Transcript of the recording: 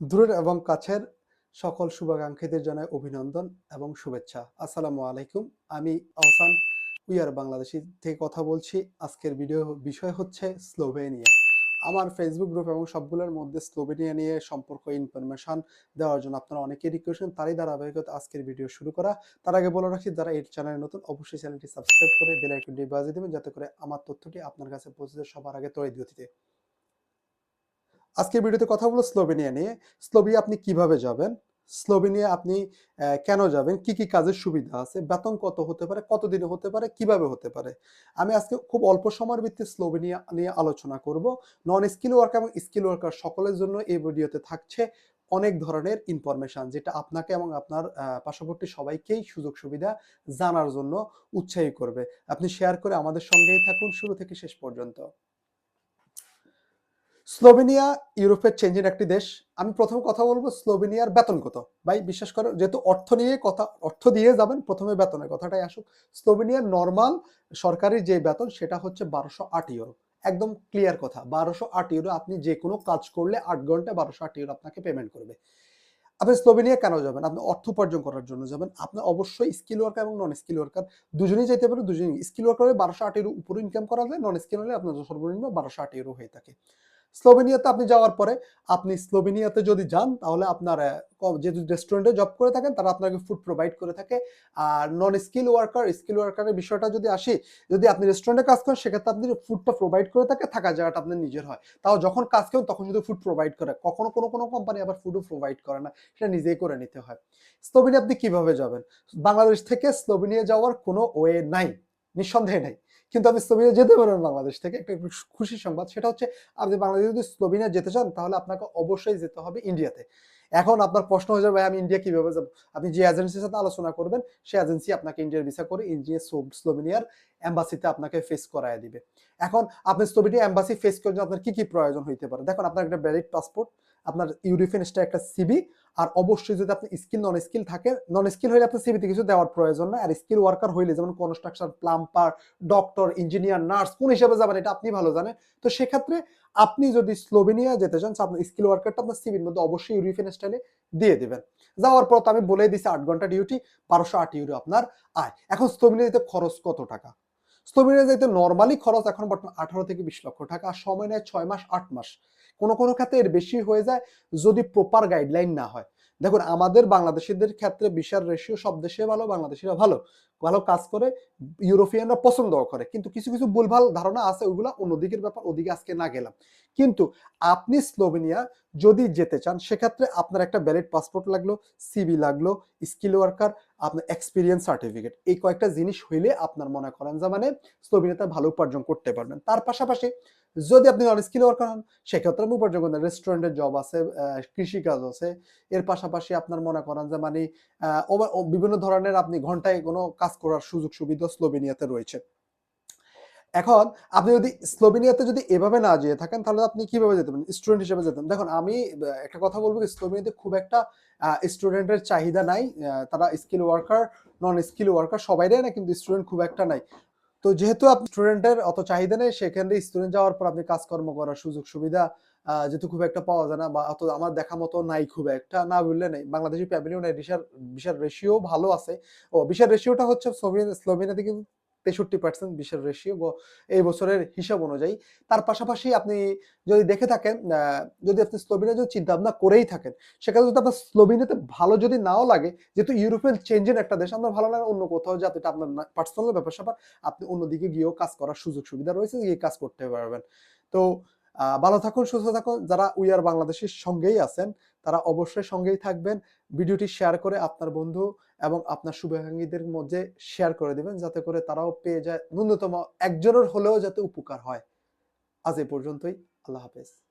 দূরের এবং কাছের সকল শুভাকাঙ্ক্ষীদের জানাই অভিনন্দন এবং শুভেচ্ছা। আসসালামু আলাইকুম। আমি আহসান। উইয়ার বাংলাদেশি থেকে কথা বলছি। আজকের ভিডিও বিষয় হচ্ছে স্লোভেনিয়া। আমার ফেসবুক গ্রুপ এবং সবগুলোর মধ্যে স্লোভেনিয়া নিয়ে সম্পর্ক ইনফরমেশন দেওয়ার জন্য আপনারা অনেকেই রিকোয়েস্ট করেন, তারই ধারাবাহিকতা আজকের ভিডিও শুরু করা। তার আগে বলে রাখি, যারা এই চ্যানেলে নতুন, অবশ্যই চ্যানেলটি সাবস্ক্রাইব করে বেল বাজিয়ে দেবেন, যাতে করে আমার তথ্যটি আপনার কাছে পৌঁছে সবার আগে তড়িৎ গতিতে আজকের ভিডিওতে কথা বলব স্লোভেনিয়া নিয়ে। স্লোভিয়া আপনি কীভাবে যাবেন? স্লোভেনিয়া আপনি কেন যাবেন? কি কি কাজের সুবিধা আছে? বেতন কত হতে পারে? কত দিনে হতে পারে? কীভাবে হতে পারে? আমি আজকে খুব অল্প সময়ের ভিত্তিতে স্লোভেনিয়া নিয়ে আলোচনা করব। নন স্কিল ওয়ার্কার এবং স্কিল ওয়ার্কার সকলের জন্য এই ভিডিওতে থাকছে অনেক ধরনের ইনফরমেশন, যেটা আপনাকে এবং আপনার পার্শ্ববর্তী সবাইকেই সুযোগ সুবিধা জানার জন্য উৎসাহী করবে। আপনি শেয়ার করে আমাদের সঙ্গেই থাকুন। শুরু থেকে শেষ পর্যন্ত। স্লোভেনিয়া ইউরোপের চেঞ্জের একটি দেশ। আমি প্রথম কথা বলব স্লোভেনিয়ার বেতন কত? ভাই, বিশ্বাস করো যেহেতু অর্থ নিয়ে কথা, অর্থ দিয়ে যাবেন, প্রথমে বেতনের কথাটাই আসুক। স্লোভেনিয়ার নর্মাল সরকারি যে বেতন, সেটা হচ্ছে বারোশো আট ইউরো একদম ক্লিয়ার কথা, বারোশো আট ইউরো আপনি যে কোনো কাজ করলে আট ঘন্টায় বারোশো আট ইউরো আপনাকে পেমেন্ট করবে। আপনি স্লোভেনিয়া কেন যাবেন? আপনি অর্থ উপার্জন করার জন্য যাবেন। আপনি অবশ্যই স্কিল ওয়ার্কার এবং নন স্কিল ওয়ার্কার দুজনেই যেতে পারেন, দুজনেই। স্কিল ওয়ার্কার হলে বারোশো আট ইউরো উপরে ইনকাম করা যায় নন স্কিল হলে আপনার সর্বনিম্ন বারোশো আট ইউরো হয়ে থাকে। স্লোভেনিয়াতে আপনি যাওয়ার পরে আপনি স্লোভেনিয়াতে যদি যান, তাহলে আপনার যে রেস্টুরেন্টে জব করে থাকেন, তারা আপনাকে ফুড প্রোভাইড করে থাকে। আর নন স্কিল ওয়ার্কার স্কিল ওয়ার্কারের বিষয়টা যদি আসি, যদি আপনি রেস্টুরেন্টে কাজ করেন, সেক্ষেত্রে আপনি ফুডটা প্রোভাইড করে থাকে, থাকার জায়গাটা আপনার নিজের হয়। তাও যখন কাজ করেন, তখন শুধু ফুড প্রোভাইড করে, কখনো কোনো কোনো কোম্পানি আবার ফুডও প্রোভাইড করে না, সেটা নিজেই করে নিতে হয়। স্লোভেনিয়া আপনি কীভাবে যাবেন? বাংলাদেশ থেকে স্লোভেনিয়া যাওয়ার কোনো ওয়ে নাই, নিঃসন্দেহে নাই। কিন্তু আপনি স্লোভেনিয়া যেতে পারেন বাংলাদেশ থেকে। একটা খুশির সংবাদ, সেটা হচ্ছে আপনি বাংলাদেশে যদি স্লোভেনিয়া যেতে চান, তাহলে আপনাকে অবশ্যই যেতে হবে ইন্ডিয়াতে। এখন আপনার প্রশ্ন হয়ে যাবে আমি ইন্ডিয়া কীভাবে যাব? আপনি যে এজেন্সির সাথে আলোচনা করবেন, সেই এজেন্সি আপনাকে ইন্ডিয়ার ভিসা করে ইন্ডিয়া স্লোভেনিয়ার অ্যাম্বাসিতে আপনাকে ফেস করায় দিবে। এখন আপনি স্লোভেনিয়া অ্যাম্বাসি ফেস করার জন্য আপনার কি কি প্রয়োজন হইতে পারে? দেখুন, আপনার একটা ভ্যালিড পাসপোর্ট আপনার ইউরোপিয়ান স্টার একটা সিবি আর অবশ্যই যদি আপনি স্কিল নন স্কিল থাকে নন স্কিল হলে আপনার সিবিতে কিছু দেওয়ার প্রয়োজন না, আর স্কিল ওয়ার্কার হইলে যেমন construction plumber doctor engineer nurse কোন হিসাবে যাবেন, এটা আপনি ভালো জানেন। তো সেক্ষেত্রে আপনি যদি স্লোভেনিয়া যেতে চান আপনার স্কিল ওয়ার্কারটা আপনার সিবির মধ্যে অবশ্যই ইউরোপিয়ান স্টাইলে দিয়ে দেবেন। যাওয়ার পর তো আমি বলে দিছি, আট ঘণ্টা ডিউটি বারোশো আট ইউরো আপনার আয়। এখন স্লোভেনিয়া যেতে খরচ কত টাকা? স্লোভেনিয়া যেতে নর্মালি খরচ এখন বর্তমানে আঠারো থেকে বিশ লক্ষ টাকা আর সময় নেয় ছয় মাস, আট মাস। কোনো কোনো ক্ষেত্রে এর বেশি হয়ে যায় যদি প্রপার গাইডলাইন না হয়। দেখুন, আমাদের বাংলাদেশিদের ক্ষেত্রে বিশাল রেশিও সব দেশে ভালো, বাংলাদেশিরা ভালো। ভালো কাজ করে, ইউরোপিয়ানরা পছন্দও করে। কিন্তু কিছু কিছু ভুলভাল ধারণা আছে, ওইগুলো অন্যদিকের ব্যাপার, ওদিকে আজকে না গেলাম। কিন্তু আপনি স্লোভেনিয়া যদি যেতে চান, সেক্ষেত্রে আপনার একটা ভ্যালিড পাসপোর্ট লাগল সিবি লাগল স্কিল ওয়ার্কার আপনার এক্সপিরিয়েন্স সার্টিফিকেট এই কয়েকটা জিনিস হইলে আপনার মনে করেন যে মানে স্লোভেনিয়াতে ভালো উপার্জন করতে পারবেন। তার পাশাপাশি যদি আপনি নন স্কিল ওয়ার্কার হন, সেক্ষেত্রে আপনি উপার্জন করেন রেস্টুরেন্টের জব আছে কৃষিকাজ আছে। এর পাশাপাশি আপনার মনে করেন যে মানে বিভিন্ন ধরনের আপনি ঘন্টায় কোনো কাজ করার সুযোগ সুবিধা স্লোভেনিয়াতে রয়েছে। এখন আপনি যদি স্লোভেনিয়াতে যদি এভাবে না যেয়ে থাকেন, তাহলে আপনি কীভাবে যেতে পারেন? স্টুডেন্ট হিসেবে যেতেন দেখুন, আমি একটা কথা বলব স্লোভেনিয়াতে খুব একটা স্টুডেন্টের চাহিদা নাই তারা skill worker non skill worker সবাই না কিন্তু স্টুডেন্ট খুব একটা নাই। তো যেহেতু আপনি স্টুডেন্টের অত চাহিদা নেই, সেখানে স্টুডেন্ট যাওয়ার পর আপনি কাজকর্ম করার সুযোগ সুবিধা যেহেতু খুব একটা পাওয়া যায় না বা অত আমার দেখা মতো নাই খুব একটা, না বললে নেই। বাংলাদেশি ফ্যামিলিও নেই বিশাল বিশাল রেশিও ভালো আছে। ও, বিশাল রেশিওটা হচ্ছে স্লোভেনিয়া স্লোভেনিয়াতে কিন্তু তেষট্টি পার্সেন্ট বিশের রেশিও এই বছরের হিসাব অনুযায়ী। তার পাশাপাশি আপনি যদি দেখে থাকেন যদি আপনি স্লোভেনিয়া যদি চিন্তা ভাবনা করেই থাকেন, সেক্ষেত্রে যদি আপনার স্লোভেনিয়াতে ভালো যদি নাও লাগে, যেহেতু ইউরোপিয়ান চেঞ্জের একটা দেশ আপনার ভালো লাগে অন্য কোথাও যাতে আপনার পার্সোনাল ব্যাপার স্যাপার আপনি অন্যদিকে গিয়েও কাজ করার সুযোগ সুবিধা রয়েছে, গিয়ে কাজ করতে পারবেন। তো ভালো থাকুন, সুস্থ থাকুন। যারা উই আর বাংলাদেশের সঙ্গেই আছেন, তারা অবশ্যই সঙ্গেই থাকবেন। ভিডিওটি শেয়ার করে আপনার বন্ধু এবং আপনার শুভাঙ্গীদের মধ্যে শেয়ার করে দিবেন, যাতে করে তারাও পেয়ে যায় ন্যূনতম একজনের হলেও যাতে উপকার হয়। আজ এ পর্যন্তই। আল্লাহ হাফেজ।